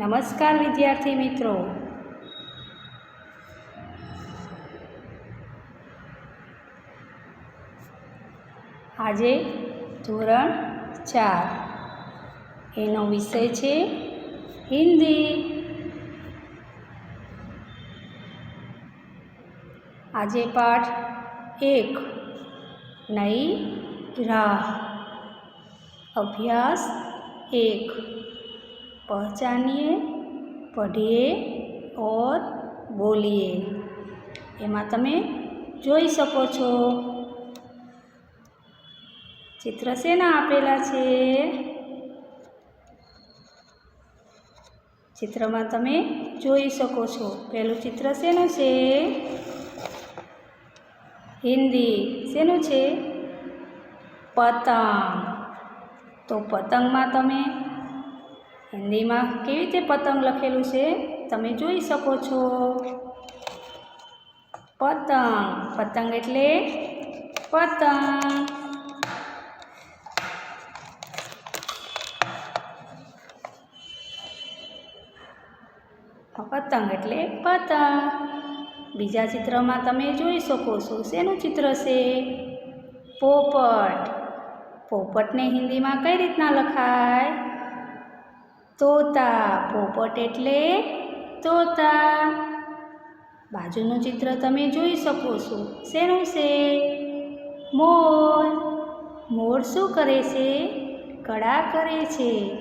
નમસ્કાર વિદ્યાર્થી મિત્રો. આજે ધોરણ ચાર. એનો વિષય છે હિન્દી. આજે પાઠ એક. નઈ રાહ. અભ્યાસ એક. पहचानिए પઢીએ ઓર બોલીએ એમાં તમે જોઈ શકો છો ચિત્ર શેના આપેલા છે ચિત્રમાં તમે જોઈ શકો છો પહેલું ચિત્ર શેનું છે હિન્દી શેનું છે પતંગ તો પતંગમાં તમે હિન્દીમાં કેવી રીતે પતંગ લખેલું છે? તમે જોઈ શકો છો. પતંગ. પતંગ એટલે પતંગ. પતંગ એટલે પતંગ. બીજા ચિત્રમાં તમે જોઈ શકો છો શેનું ચિત્ર છે? પોપટ. પોપટને હિન્દીમાં કઈ રીતના લખાય? તોતા, પોપટ એટલે તોતા. બાજુનું ચિત્ર તમે જોઈ શકો છો. શેનું છે? મોર. મોર શું કરે છે? કળા કરે છે.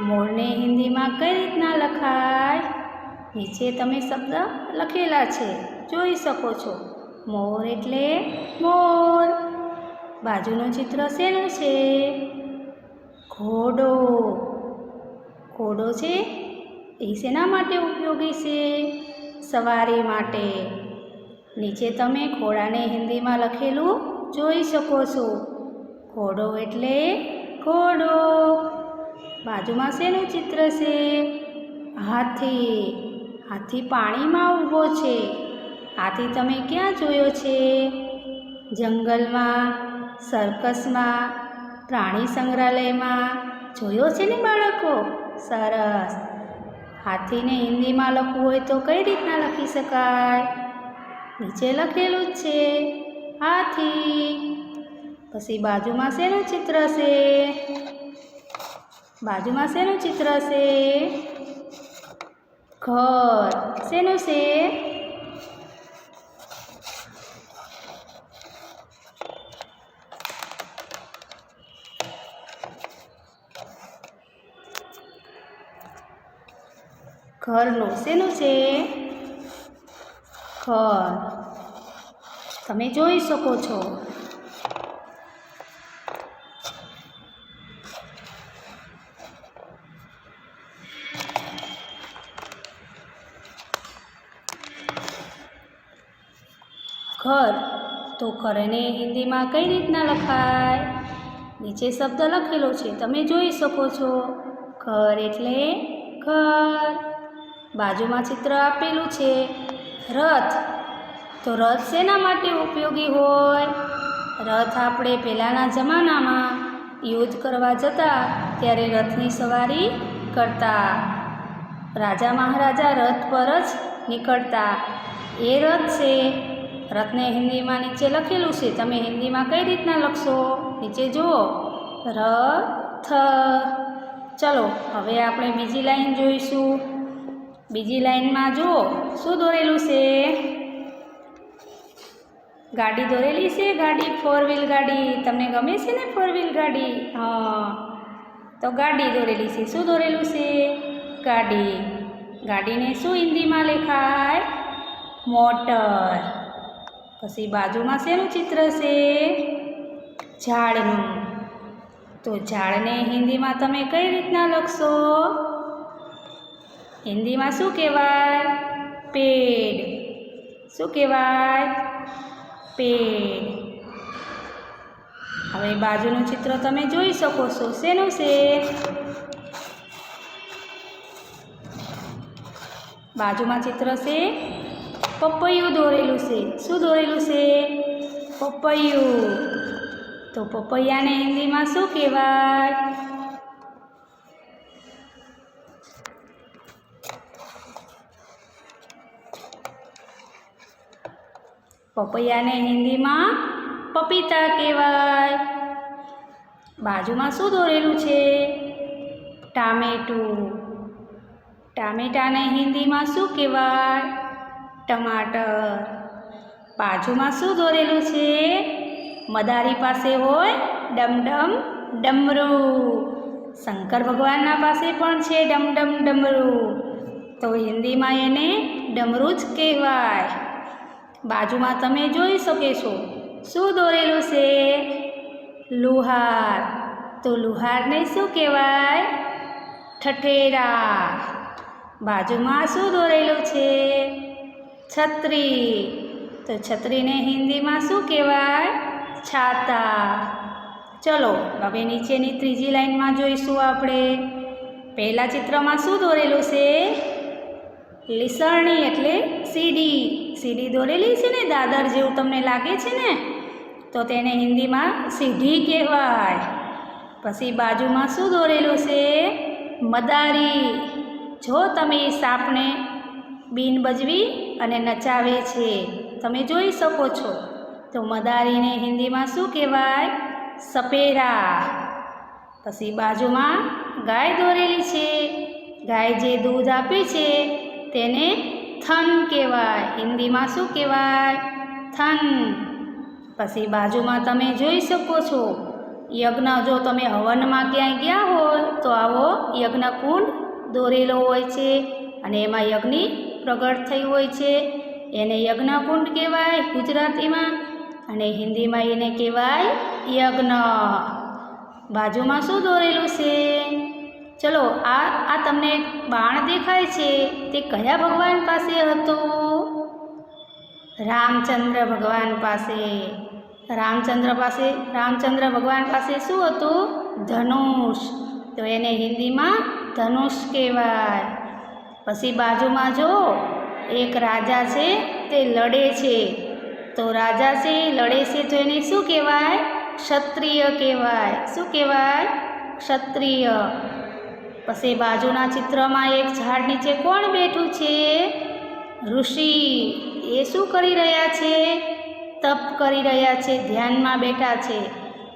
મોરને હિન્દીમાં કઈ રીતના લખાય? નીચે તમે શબ્દ લખેલા છે. જોઈ શકો છો. મોર એટલે મોર. બાજુનું ચિત્ર શેનું છે? ઘોડો. ઘોડો છે, એ શેના માટે ઉપયોગી છે? સવારી માટે. નીચે તમે ઘોડાને હિન્દીમાં લખેલું જોઈ શકો છો. ઘોડો એટલે ઘોડો. બાજુમાં શેનું ચિત્ર છે? હાથી. હાથી પાણીમાં ઊભો છે. હાથી તમે ક્યાં જોયો છે? જંગલમાં સર્કસમાં પ્રાણી સંગ્રહાલયમાં. જોયો છે ને બાળકો? સરસ. હાથીને હિન્દીમાં લખવું હોય તો કઈ રીતના લખી શકાય? નીચે લખેલું જ છે, હાથી. પછી બાજુમાં શેનું ચિત્ર છે? બાજુમાં શેનું ચિત્ર છે? ઘર. શેનું છે? ઘરનું શેનું છે? ઘર. તમે જોઈ શકો છો. ઘર. તો ઘરને હિન્દીમાં કઈ રીતના લખાય? નીચે શબ્દ લખેલો છે. તમે જોઈ શકો છો. ઘર એટલે ઘર. બાજુમાં ચિત્ર આપેલું છે. રથ. તો રથ શેના માટે ઉપયોગી હોય? રથ આપણે પહેલાંના જમાનામાં યુદ્ધ કરવા જતા ત્યારે રથની સવારી કરતા. રાજા મહારાજા રથ પર જ નીકળતા. એ રથ છે. રથને હિન્દીમાં નીચે લખેલું છે. તમે હિન્દીમાં કઈ રીતના લખશો? નીચે જુઓ. રથ. ચલો, હવે આપણે બીજી લાઈન જોઈશું. બીજી લાઈનમાં જુઓ, શું દોરેલું છે? ગાડી દોરેલી છે ગાડી? ફોર વ્હીલ ગાડી. તમને ગમે છે ને ફોર વ્હીલ ગાડી? હા. તો ગાડી દોરેલી છે. શું દોરેલું છે? ગાડી. ગાડીને શું હિન્દીમાં લેખાય? મોટર. પછી બાજુમાં શેનું ચિત્ર છે? ઝાડનું. તો ઝાડને હિન્દીમાં તમે કઈ રીતના લખશો? હિન્દીમાં શું કહેવાય? પેડ. શું કહેવાય? પેડ. હવે બાજુનું ચિત્ર તમે જોઈ શકો છો. શેનું છે? બાજુમાં ચિત્ર છે? પપૈયું દોરેલું છે. શું દોરેલું છે? પપૈયું. તો પપૈયાને હિન્દીમાં શું કહેવાય? પપૈયાને હિન્દીમાં પપીતા કહેવાય. બાજુમાં શું દોરેલું છે? ટામેટું. ટામેટાને હિન્દીમાં શું કહેવાય? ટમાટર. બાજુમાં શું દોરેલું છે? મદારી પાસે હોય ડમડમ ડમરું. શંકર ભગવાનના પાસે પણ છે ડમડમ ડમરું. તો હિન્દીમાં એને ડમરું જ કહેવાય. બાજુમાં તમે જોઈ શકે છો. શું દોરેલું છે? લુહાર. તો લુહારને શું કહેવાય? ઠઠેરા. બાજુમાં શું દોરેલું છે? છત્રી. તો છત્રીને હિન્દીમાં શું કહેવાય? છાતા. ચલો, હવે નીચેની ત્રીજી લાઈનમાં જોઈશું આપણે. પહેલાં ચિત્રમાં શું દોરેલું છે? લીસરણી એટલે સીડી. સીડી દોરેલી છે ને, દાદર જેવું તમને લાગે છે ને, તો તેને હિન્દીમાં સીઢી કહેવાય. પછી બાજુમાં શું દોરેલું છે? મદારી. જો તમે એ સાપને બીન બજવી અને નચાવે છે, તમે જોઈ શકો છો. તો મદારીને હિન્દીમાં શું કહેવાય? સપેરા. પછી બાજુમાં ગાય દોરેલી છે. ગાય જે દૂધ આપે છે, તેને થન કહેવાય, હિન્દીમાં શું કહેવાય? થન. પછી બાજુમાં તમે જોઈ શકો છો, યજ્ઞ જો તમે હવનમાં ક્યાંય ગયા હોય, તો આવો યજ્ઞ કુંડ દોરેલો હોય છે અને એમાં યજ્ઞ પ્રગટ થઈ હોય છે. એને યજ્ઞકુંડ કહેવાય ગુજરાતીમાં અને હિન્દીમાં એને કહેવાય યજ્ઞ. બાજુમાં શું દોરેલું છે? ચલો, આ આ તમને બાણ દેખાય છે. તે કયા ભગવાન પાસે હતું? રામચંદ્ર ભગવાન પાસે. રામચંદ્ર પાસે, રામચંદ્ર ભગવાન પાસે શું હતું? ધનુષ. તો એને હિન્દીમાં ધનુષ કહેવાય. પછી બાજુમાં જો, એક રાજા છે, તે લડે છે. તો રાજા છે લડે છે, તો એને શું કહેવાય? ક્ષત્રિય કહેવાય. શું કહેવાય? ક્ષત્રિય. પછી બાજુના ચિત્રમાં એક ઝાડ નીચે કોણ બેઠું છે? ઋષિ, એ શું કરી રહ્યા છે? તપ કરી રહ્યા છે, ધ્યાનમાં બેઠા છે.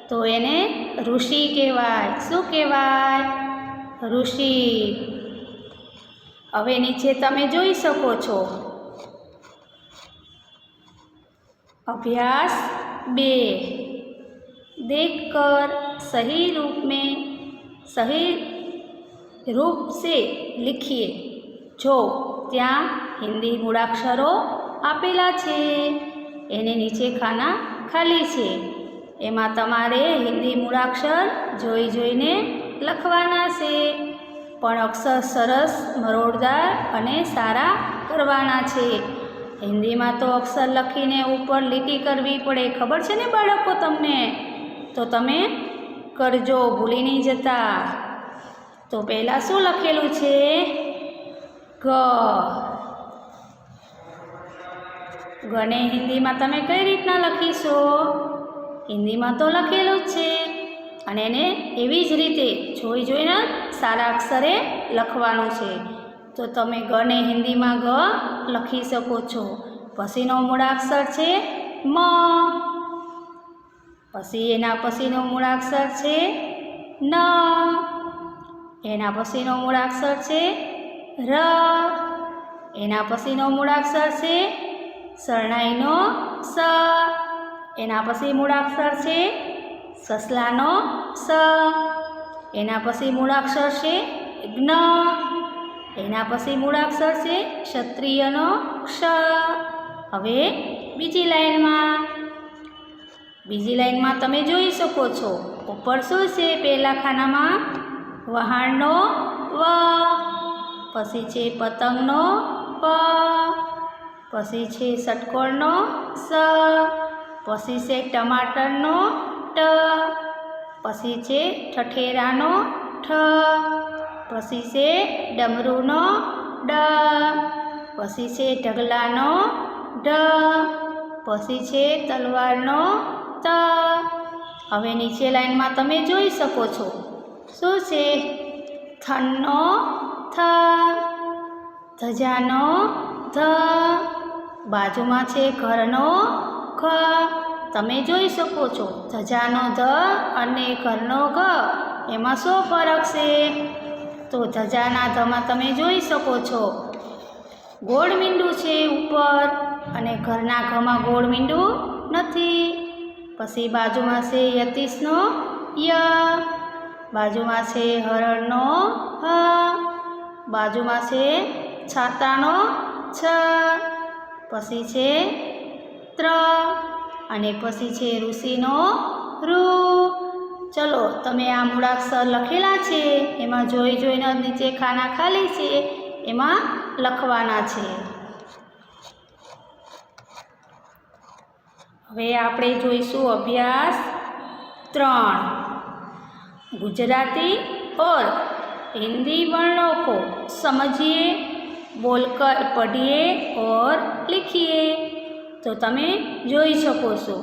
તો એને ઋષિ કહેવાય. શું કહેવાય? ઋષિ. હવે નીચે તમે જોઈ શકો છો. અભ્યાસ બે. દેખ કર સહી રૂપ મેં સહી रूप से लिखिए જો ત્યાં હિન્દી મૂળાક્ષરો આપેલા છે એને નીચે ખાના ખાલી છે એમાં તમારે હિન્દી મૂળાક્ષર જોઈ જોઈને લખવાના છે પણ અક્ષર સરસ મરોડદાર અને સારા કરવાના છે હિન્દીમાં તો અક્ષર લખીને ઉપર લીટી કરવી પડે ખબર છે ને બાળકો તમને તો તમે કરજો ભૂલી નહીં જતા તો પહેલાં શું લખેલું છે? ગ. ગને હિન્દીમાં તમે કઈ રીતના લખીશો? હિન્દીમાં તો લખેલું જ છે. અને એને એવી જ રીતે જોઈ જોઈને સારા અક્ષરે લખવાનું છે. તો તમે ગને હિન્દીમાં ગ લખી શકો છો. પછીનો મૂળાક્ષર છે મ. પછી એના પછીનો મૂળાક્ષર છે ન. એના પછીનો મૂળાક્ષર છે ર. એના પછીનો મૂળાક્ષર છે શરણાઈનો સ. એના પછી મૂળાક્ષર છે સસલાનો સ. એના પછી મૂળાક્ષર છે જ્ઞ. એના પછી મૂળાક્ષર છે ક્ષત્રિયનો ક્ષ. હવે બીજી લાઈનમાં. બીજી લાઈનમાં તમે જોઈ શકો છો. ઉપર શું છે? પહેલા ખાનામાં વહાણનો વ. પછી છે પતંગનો પ. પછી છે ષટકોણનો સ. પછી છે ટમાટરનો ટ. પછી છે ઠઠેરાનો ઠ. પછી છે ડમરૂનો ડ. પછી છે ઢગલાનો ઢ. પછી છે તલવારનો ત. હવે નીચે લાઈનમાં તમે જોઈ શકો છો. શું છે? થનનો થ, ધજાનો ધ, બાજુમાં છે ઘરનો ઘ તમે જોઈ શકો છો, ધજાનો ધ અને ઘરનો ઘ એમાં શું ફરક છે? તો ધજાના ધમાં તમે જોઈ શકો છો, ગોળ મીંડું છે ઉપર અને ઘરના ઘમાં ગોળ મીંડું નથી. પછી બાજુમાં છે યતીશનો ય. બાજુમાં છે હરણનો હ, બાજુમાં છે છાતાનો છ, પછી છે ત્ર, અને પછી છે ઋષિનો રૂ ચલો, તમે આ મૂળાક્ષર લખેલા છે, એમાં જોઈ જોઈને નીચે ખાના ખાલી છે, એમાં લખવાના છે. હવે આપણે જોઈશું અભ્યાસ ત્રણ. ગુજરાતી और हिंदी वर्णों को समझिए बोलकर पढ़िए और लिखिए તો તમે જોઈ શકો છો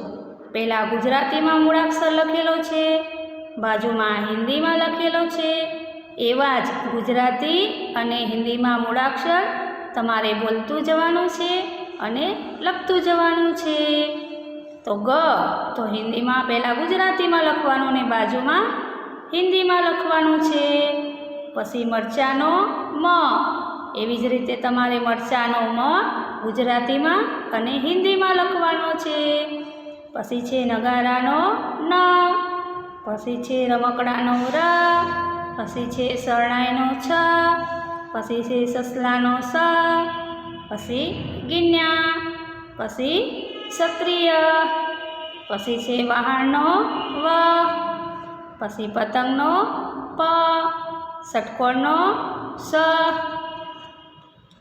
પહેલાં ગુજરાતીમાં મૂળાક્ષર લખેલો છે બાજુમાં હિન્દીમાં લખેલો છે એવા જ ગુજરાતી અને હિન્દીમાં મૂળાક્ષર તમારે બોલતું જવાનું છે અને લખતું જવાનું છે તો ગ તો હિન્દીમાં પહેલાં ગુજરાતીમાં લખવાનું ને બાજુમાં હિન્દીમાં લખવાનું છે. પછી મરચાંનો મ. એવી જ રીતે તમારે મરચાંનો મ ગુજરાતીમાં અને હિન્દીમાં લખવાનો છે. પછી છે નગારાનો ન. પછી છે રમકડાનો ર. પછી છે શરણાઈનો છ. પછી છે સસલાનો સ. પછી ગિન્યા. પછી ક્ષત્રિય. પછી છે વહાણનો વ. પછી પતંગનો પ, ષટકોણનો સ,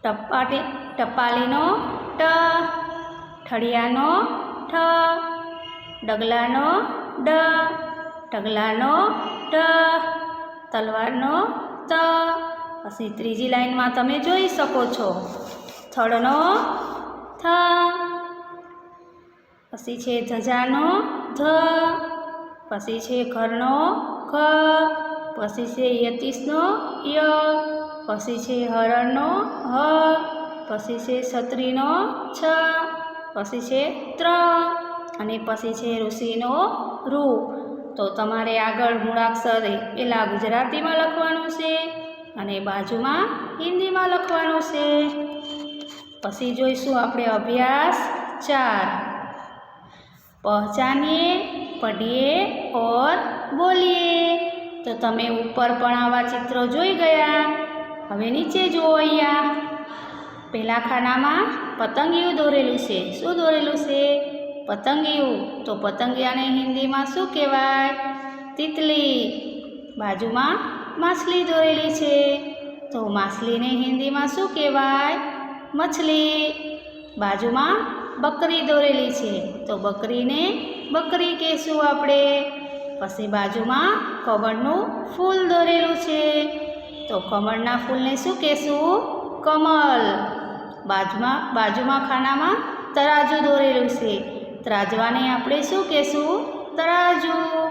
ટપાટી, ટપાલીનો ટ, ઠળિયાનો ઠ, ડગલાનો ડ, ઢગલાનો ઢ તલવારનો ત. પછી ત્રીજી લાઈનમાં તમે જોઈ શકો છો, થળનો થ. પછી છે ધજાનો ધ. પછી છે ઘરનો ખ, પછી છે યતીશનો ય, પછી છે હરણનો હ, પછી છે છત્રીનો છ, પછી છે ત્ર, અને પછી છે ઋષિનો રૂ તો તમારે આગળ મૂળાક્ષર પેલા ગુજરાતીમાં લખવાનું છે અને બાજુમાં હિન્દીમાં લખવાનું છે. પછી જોઈશું આપણે અભ્યાસ ચાર. પહચાનીએ પઢીએ ઓર બોલીએ. તો તમે ઉપર પણ આવા ચિત્રો જોઈ ગયા. હવે નીચે જુઓ અહીંયા. પહેલા ખાનામાં પતંગિયું દોરેલું છે. શું દોરેલું છે? પતંગિયું. તો પતંગિયાને હિન્દીમાં શું કહેવાય? તિતલી. બાજુમાં માછલી દોરેલી છે. તો માછલીને હિન્દીમાં શું કહેવાય? મછલી. બાજુમાં બકરી દોરેલી છે. તો બકરીને બકરી કહેશું આપણે. પછી બાજુમાં કમળનું ફૂલ દોરેલું છે. તો કમળના ફૂલને શું કહેશું? કમલ બાજુમાં બાજુમાં ખાનામાં તરાજુ દોરેલું છે. ત્રાજવાને આપણે શું કહેશું? તરાજુ.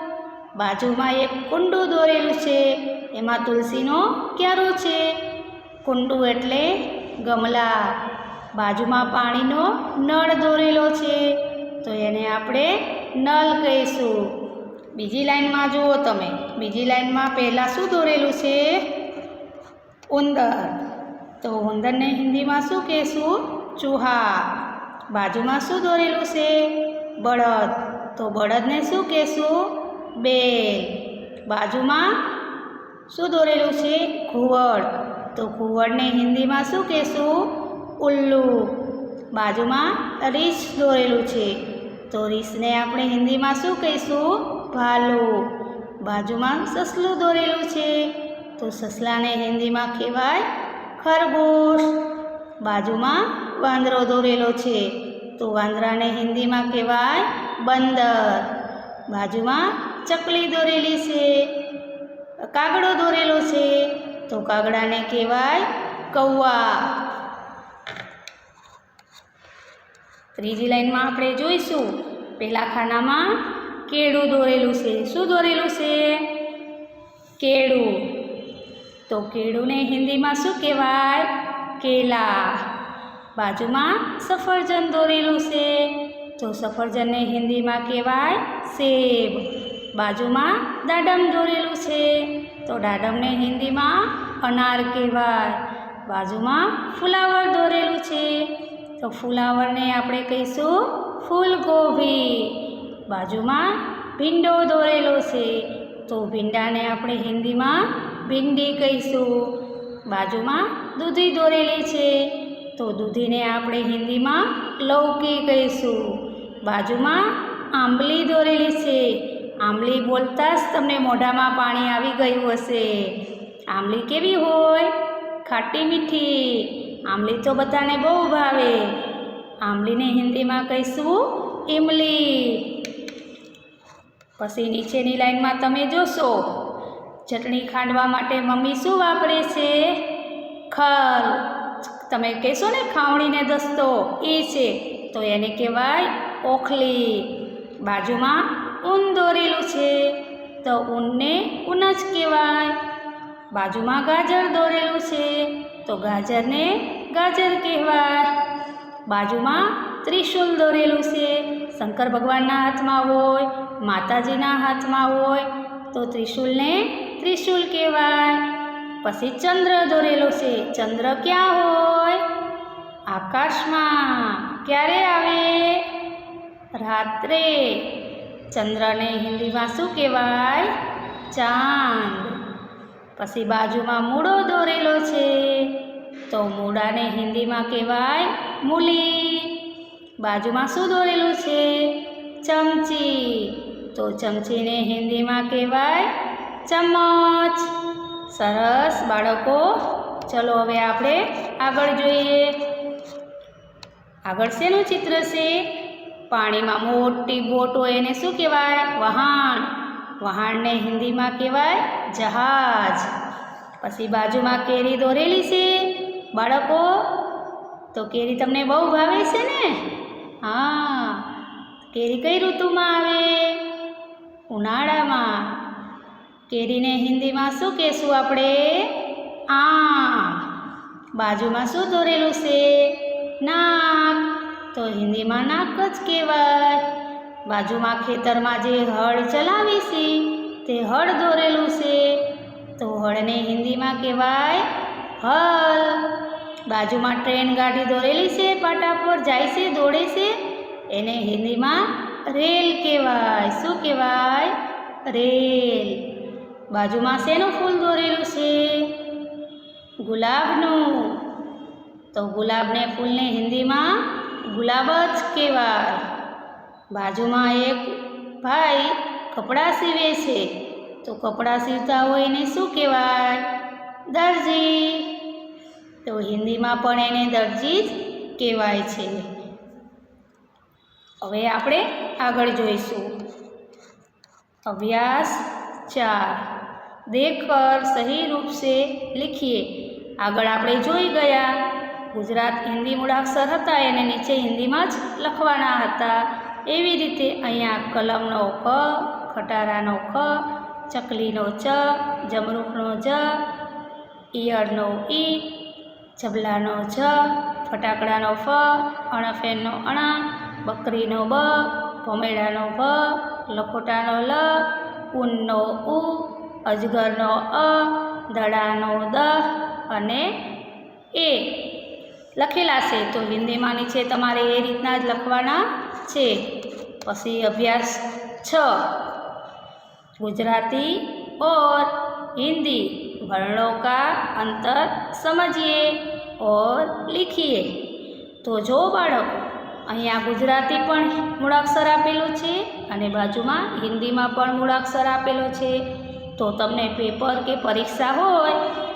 બાજુમાં એક કુંડું દોરેલું છે. એમાં તુલસીનો ક્યારો છે. કુંડું એટલે ગમલા. બાજુમાં પાણીનો નળ દોરેલો છે. તો એને આપણે નલ કહીશું. બીજી લાઈનમાં જુઓ તમે. બીજી લાઈનમાં પહેલાં શું દોરેલું છે? ઉંદર. તો ઉંદરને હિન્દીમાં શું કહેશું? ચૂહા બાજુમાં શું દોરેલું છે? બળદ. તો બળદને શું કહેશું? બેલ. બાજુમાં શું દોરેલું છે? ઘુવડ. તો ઘુવડને હિન્દીમાં શું કહેશું? ઉલ્લુ. બાજુમાં રીંછ દોરેલું છે. તો રીસને આપણે હિન્દીમાં શું કહીશું? ભાલું. બાજુમાં સસલું દોરેલું છે. તો સસલાને હિન્દીમાં કહેવાય ખરગોશ. બાજુમાં વાંદરો દોરેલો છે. તો વાંદરાને હિન્દીમાં કહેવાય બંદર. બાજુમાં ચકલી દોરેલી છે. કાગડો દોરેલો છે. તો કાગડાને કહેવાય કૌવા. ત્રીજી લાઈનમાં આપણે જોઈશું. પહેલા ખાનામાં કેળું દોરેલું છે. શું દોરેલું છે? કેળું. તો કેળુંને હિન્દીમાં શું કહેવાય? કેલા. બાજુમાં સફરજન દોરેલું છે. તો સફરજનને હિન્દીમાં કહેવાય સેબ. બાજુમાં દાડમ દોરેલું છે. તો દાડમને હિન્દીમાં અનાર કહેવાય. બાજુમાં ફુલાવર દોરેલું છે. તો ફુલાવરને આપણે કહીશું ફૂલગોભી. બાજુમાં ભીંડો દોરેલો છે. તો ભીંડાને આપણે હિન્દીમાં ભીંડી કહીશું. બાજુમાં દૂધી દોરેલી છે. તો દૂધીને આપણે હિન્દીમાં લૌકી કહીશું. બાજુમાં આંબલી દોરેલી છે. આંબલી બોલતા જ તમને મોઢામાં પાણી આવી ગયું હશે. આંબલી કેવી હોય? ખાટી મીઠી. આંબલી તો બધાને બહુ ભાવે. આંબલીને હિન્દીમાં કહીશું ઇમલી પછી નીચેની લાઈનમાં તમે જોશો, ચટણી ખાંડવા માટે મમ્મી શું વાપરે છે? ખલ. તમે કહેશો ને ખાવણીને દસ્તો, એ છે. તો એને કહેવાય ઓખલી. બાજુમાં ઊન દોરેલું છે. તો ઊનને ઊન જ કહેવાય. બાજુમાં ગાજર દોરેલું છે. તો ગાજરને ગાજર કહેવાય. બાજુમાં ત્રિશુલ દોરેલું છે. શંકર ભગવાનના હાથમાં હોય, માતાજીના હાથમાં હોય, તો ત્રિશુલને ત્રિશુલ કહેવાય. પછી ચંદ્ર દોરેલો છે. ચંદ્ર ક્યાં હોય? આકાશમાં. ક્યારે આવે? રાત્રે. ચંદ્રને હિન્દીમાં શું કહેવાય? ચાંદ. પછી બાજુમાં મૂળો દોરેલો છે. તો મૂળાને હિન્દીમાં કહેવાય મૂલી. બાજુમાં શું દોરેલું છે? ચમચી. તો ચમચીને હિન્દીમાં કહેવાય ચમચ. સરસ, બાળકો. ચલો હવે આપણે આગળ જોઈએ. આગળ શેનું ચિત્ર છે? પાણીમાં મોટી બોટ હોય એને શું કહેવાય? વહાણ. વહાણને હિન્દીમાં કહેવાય જહાજ. પછી બાજુમાં કેરી દોરેલી છે. બાળકો, તો કેરી તમને બહુ ભાવે છે ને? હા, કેરી કઈ ઋતુમાં આવે? ઉનાળામાં. કેરીને હિન્દીમાં શું કહેશું આપણે? આમ. બાજુમાં શું દોરેલું છે? નાક. તો હિન્દીમાં નાક જ કહેવાય. બાજુમાં ખેતરમાં જે હળ ચલાવી છે, તે હળ દોરેલું છે. તો હળને હિન્દીમાં કહેવાય હલ. બાજુમાં ટ્રેન ગાડી દોરેલી છે, પાટા પર જાય છે, દોડે છે. એને હિન્દીમાં રેલ કહેવાય. શું કહેવાય? રેલ. બાજુમાં શેનું ફૂલ દોરેલું છે? ગુલાબનું. તો ગુલાબને ફૂલને હિન્દીમાં ગુલાબ જ કહેવાય. બાજુમાં એક ભાઈ કપડાં સીવે છે. તો કપડાં સીવતા હોય એને શું કહેવાય? દરજી. તો હિન્દીમાં પણ એને દરજી જ કહેવાય છે. હવે આપણે આગળ જોઈશું. અભ્યાસ ચાર. દેખકર સહી રૂપ સે લીખીએ. આગળ આપણે જોઈ ગયા. ગુજરાત હિન્દી મૂળાક્ષર હતા, એને નીચે હિન્દીમાં જ લખવાના હતા. એવી રીતે અહીંયા કલમનો ક, ખટારાનો ખ, ચકલીનો ચ, જમરૂખનો જ ઈયળનો ઈ, જબલાનો જ, ફટાકડાનો ફ અણફેનનો અણા, બકરીનો બ, ભમેડાનો ભ લખોટાનો લ, ઊનનો ઉ, અજગરનો અ, દડાનો દ અને એ. લખેલા છે તો હિન્દીમાં નીચે તમારે એ રીતના જ લખવાના છે. પછી અભ્યાસ છ. ગુજરાતી ઓર હિન્દી. वर्णों का अंतर समझिए और लिखिए તો જો બાળકો અહીંયા ગુજરાતી પણ મૂળાક્ષર આપેલું છે અને બાજુમાં હિન્દીમાં પણ મૂળાક્ષર આપેલો છે તો તમને પેપર કે પરીક્ષા હોય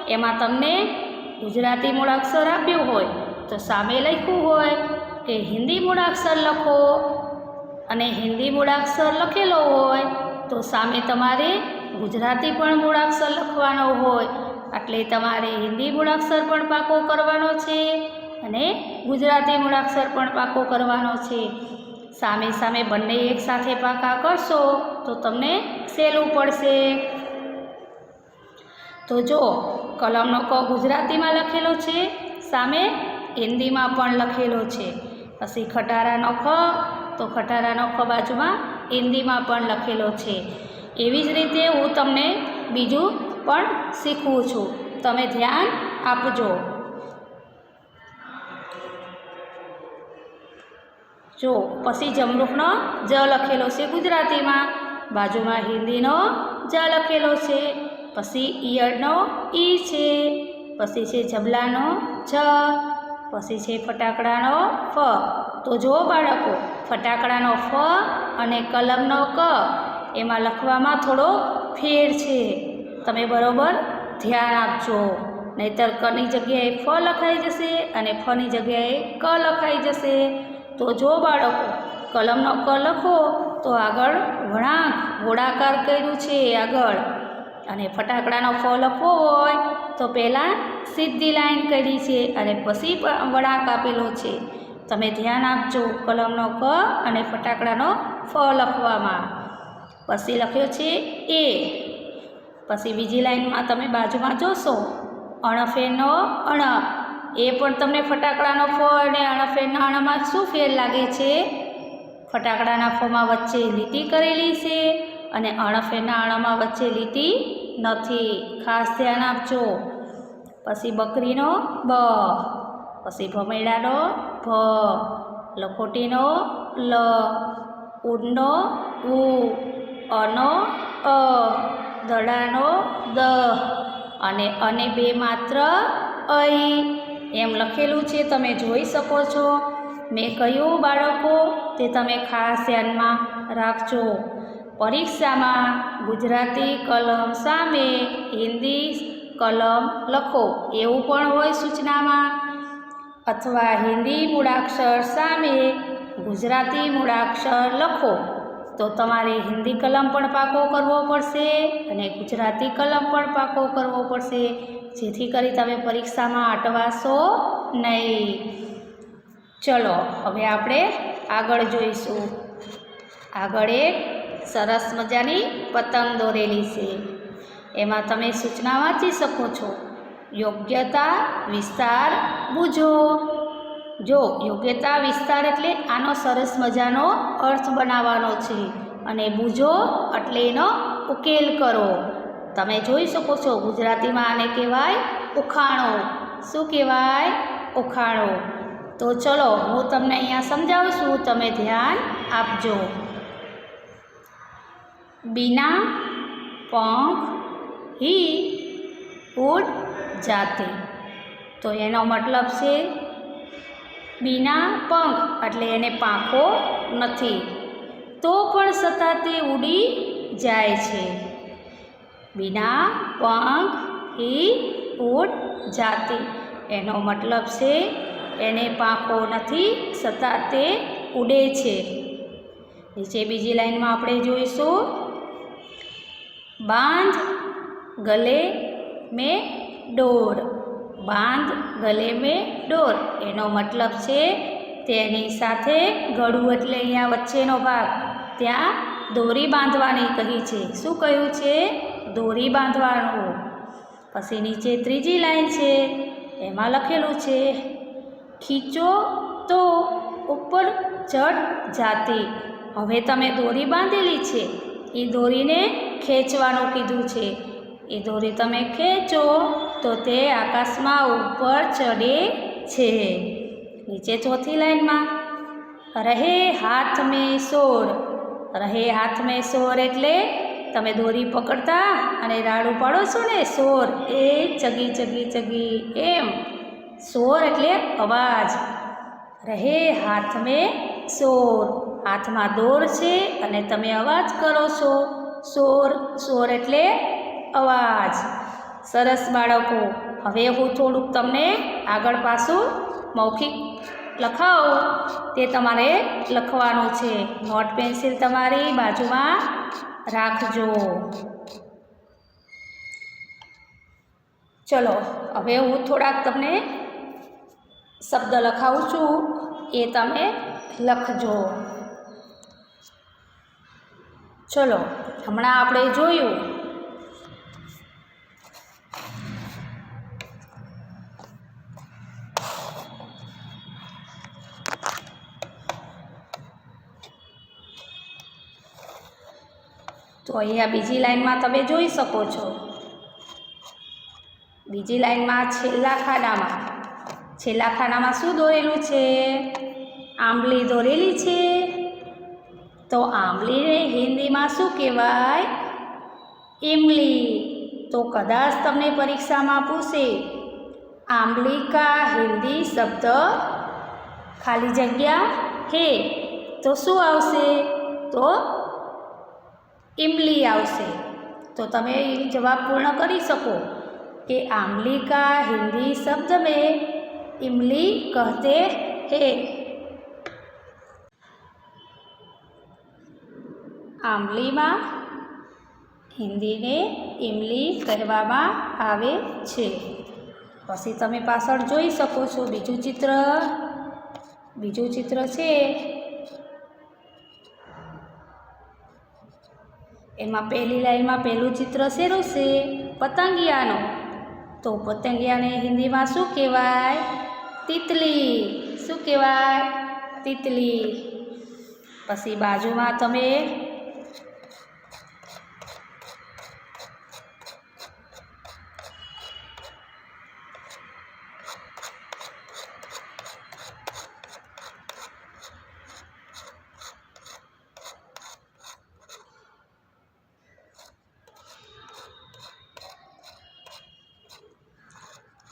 એમાં તમને ગુજરાતી મૂળાક્ષર આપ્યું હોય તો સામે લખ્યું હોય કે હિન્દી મૂળાક્ષર લખો અને હિન્દી મૂળાક્ષર લખેલો હોય તો સામે તમારે ગુજરાતી પણ મૂળાક્ષર લખવાનો હોય, એટલે તમારે હિન્દી મૂળાક્ષર પણ પાકો કરવાનો છે અને ગુજરાતી મૂળાક્ષર પણ પાકો કરવાનો છે. સામે સામે બંને એકસાથે પાકા કરશો તો તમને સહેલું પડશે. તો જો કલમનો ક ગુજરાતીમાં લખેલો છે, સામે હિન્દીમાં પણ લખેલો છે. પછી ખટારાનો ખ તો ખટારાનો ખ બાજુમાં હિન્દીમાં પણ લખેલો છે. એવી જ રીતે હું તમને બીજું પણ શીખવું છું. તમે ધ્યાન આપજો. જો, પછી જમરૂખનો જ લખેલો છે ગુજરાતીમાં. બાજુમાં હિન્દીનો જ લખેલો છે. પછી ઈયળનો ઈ છે. પછી છે જબલાનો જ. પછી છે ફટાકડાનો ફ. તો જો બાળકો, ફટાકડાનો ફ અને કલમનો ક. એમાં લખવામાં થોડો ફેર છે. તમે બરોબર ધ્યાન આપજો. નહીતર કની જગ્યાએ ફ લખાઈ જશે અને ફની જગ્યાએ ક લખાઈ જશે. તો જો બાળકો, કલમનો ક લખો, તો આગળ વળાંક, ગોળાકાર કર્યું છે આગળ. અને ફટાકડાનો ફ લખવો હોય, તો પહેલાં સીધી લાઈન કરી છે અને પછી વળાંક આપેલો છે. તમે ધ્યાન આપજો કલમનો ક અને ફટાકડાનો ફ લખવામાં. પછી લખ્યો છે એ. પછી બીજી લાઈનમાં તમે બાજુમાં જોશો, અણફેરનો અણ. એ પણ તમને ફટાકડાનો ફ અને અણફેરના અણમાં શું ફેર લાગે છે? ફટાકડાના ફમાં વચ્ચે લીટી કરેલી છે અને અણફેરના અણમાં વચ્ચે લીટી નથી. ખાસ ધ્યાન આપજો. પછી બકરીનો બ. પછી ભમેડાનો ભ. લખોટીનો લ. ઊંડનો ઉ. અનો, અ, ધડાનો, દ. અને અને બે માત્ર અ એમ લખેલું છે, તમે જોઈ શકો છો. મેં કહ્યું, બાળકો, તે તમે ખાસ ધ્યાનમાં રાખજો. પરીક્ષામાં ગુજરાતી કલમ સામે હિન્દી કલમ લખો. એવું પણ હોય સૂચનામાં. અથવા હિન્દી મૂળાક્ષર સામે ગુજરાતી મૂળાક્ષર લખો. તો તમારે હિન્દી કલમ પણ પાકો કરવો પડશે અને ગુજરાતી કલમ પણ પાકો કરવો પડશે. જેથી કરી તમે પરીક્ષામાં અટવાશો નહીં. ચલો, હવે આપણે આગળ જોઈશું. આગળ એક સરસ મજાની પતંગ દોરેલી છે. એમાં તમે સૂચના વાંચી શકો છો. યોગ્યતા વિસ્તાર બૂજો. જો યોગ્યતા, વિસ્તાર એટલે આનો સરસ મજાનો અર્થ બનાવવાનો છે. અને બૂજો એટલે એનો ઉકેલ કરો. તમે જોઈ શકો છો ગુજરાતીમાં આને કહેવાય ઉખાણો. શું કહેવાય? ઉખાણો. તો ચલો હું તમને અહીંયા સમજાવું છું તમે ધ્યાન આપજો. બીના પંખ હી ઉડ જાતે. તો એનો મતલબ છે બીના પંખ, એટલે એને પાંખો નથી. તો પણ છતાં તે ઉડી જાય છે. બીના પંખ એ ઉડ જાતે. એનો મતલબ છે, એને પાંખો નથી છતાં તે ઉડે છે. નીચે બીજી લાઈનમાં આપણે જોઈશું. બાંધ ગલે મેં ડોર બાંધ ગલે મેં ડોર. એનો મતલબ છે તેની સાથે ગળું એટલે અહીંયા વચ્ચેનો ભાગ. ત્યાં દોરી બાંધવાની કહી છે. શું કહ્યું છે? દોરી બાંધવાનું. પછી નીચે ત્રીજી લાઈન છે. એમાં લખેલું છે, ખીચો તો ઉપર ચડ જાતી. હવે તમે દોરી બાંધેલી છે. એ દોરીને ખેંચવાનું કીધું છે. એ દોરી તમે ખેંચો. તો તે આકાશમાં ઉપર ચડે છે. નીચે ચોથી લાઈનમાં રહે હાથ મેં સોર. રહે હાથ મેં સોર એટલે તમે દોરી પકડતા અને રાડું પાડો છો ને? સોર, એ ચગી ચગી ચગી, એમ. સોર એટલે અવાજ. રહે હાથ મેં સોર. હાથમાં દોર છે અને તમે અવાજ કરો છો. સોર સોર એટલે અવાજ. સરસ બાળકો. હવે હું થોડુંક તમને આગળ પાછું મૌખિક લખાવું. તે તમારે લખવાનું છે. નોટ પેન્સિલ તમારી બાજુમાં રાખજો. ચલો, હવે હું થોડાક તમને શબ્દ લખાવું છું. એ તમે લખજો. ચલો, હમણાં આપણે જોયું તો અહીંયા બીજી લાઈનમાં તમે જોઈ શકો છો. બીજી લાઈનમાં છેલ્લા ખાનામાં છેલ્લા ખાનામાં શું દોરેલું છે? આંબલી દોરેલી છે. તો આંબલીને હિન્દીમાં શું કહેવાય? ઇમલી તો કદાચ તમને પરીક્ષામાં પૂછે, આંબલી કા હિન્દી શબ્દ ખાલી જગ્યા હે? તો શું આવશે? તો ઇમલી આવશે તો તમે એ જવાબ પૂર્ણ કરી શકો कि आंवली का हिंदी शब्द में इमली कहते हैं આંબલીમાં હિન્દીને ઇમલી કહેવામાં આવે છે પછી તમે પાછળ જોઈ શકો છો બીજું ચિત્ર બીજું ચિત્ર છે એમાં પહેલી લાઈનમાં પહેલું ચિત્ર શેનું છે? પતંગિયાનો. તો પતંગિયાને હિન્દીમાં શું કહેવાય? તિતલી. શું કહેવાય? તિતલી. પછી બાજુમાં તમે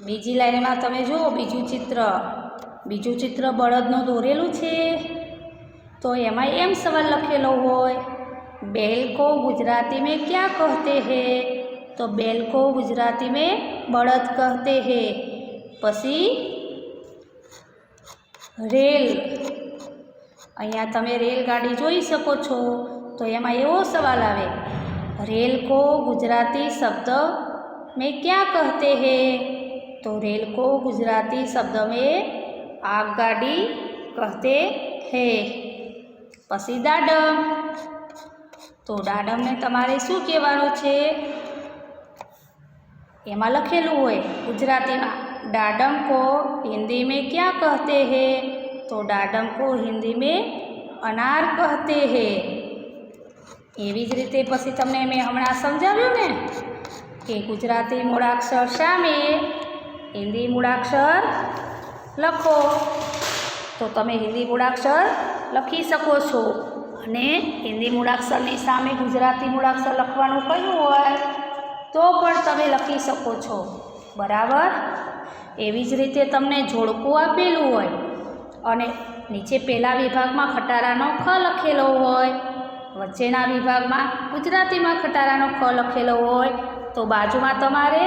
બીજી લાઈનમાં તમે જુઓ, બીજું ચિત્ર. બીજું ચિત્ર બળદનું દોરેલું છે. તો એમાં એમ સવાલ લખેલો હોય, બેલકો ગુજરાતી મેં ક્યાં કહેતે હે? તો બેલકો ગુજરાતી મેં બળદ કહેતે હે. પછી, રેલ. અહીંયા તમે રેલગાડી જોઈ શકો છો. તો એમાં એવો સવાલ આવે, રેલકો ગુજરાતી શબ્દ મેં ક્યાં કહેતે હે? तो रेल को गुजराती शब्द में आगगाड़ी कहते हैं પછી દાડમ તો દાડમને તમારે શું કહેવાનું છે એમાં લખેલું હોય ગુજરાતીમાં डाडम को हिंदी में क्या कहते हैं तो डाडम को हिंदी में अनार कहते हैं એવી જ રીતે પછી તમને મેં હમણાં સમજાવ્યું ને કે ગુજરાતી મૂળાક્ષર સામે હિન્દી મૂળાક્ષર લખો. તો તમે હિન્દી મૂળાક્ષર લખી શકો છો. અને હિન્દી મૂળાક્ષરની સામે ગુજરાતી મૂળાક્ષર લખવાનું કહ્યું હોય, તો પણ તમે લખી શકો છો. બરાબર? એવી જ રીતે તમને જોડકું આપેલું હોય અને નીચે પહેલા વિભાગમાં ખટારાનો ખ લખેલો હોય, વચ્ચેના વિભાગમાં ગુજરાતીમાં ખટારાનો ખ લખેલો હોય, તો બાજુમાં તમારે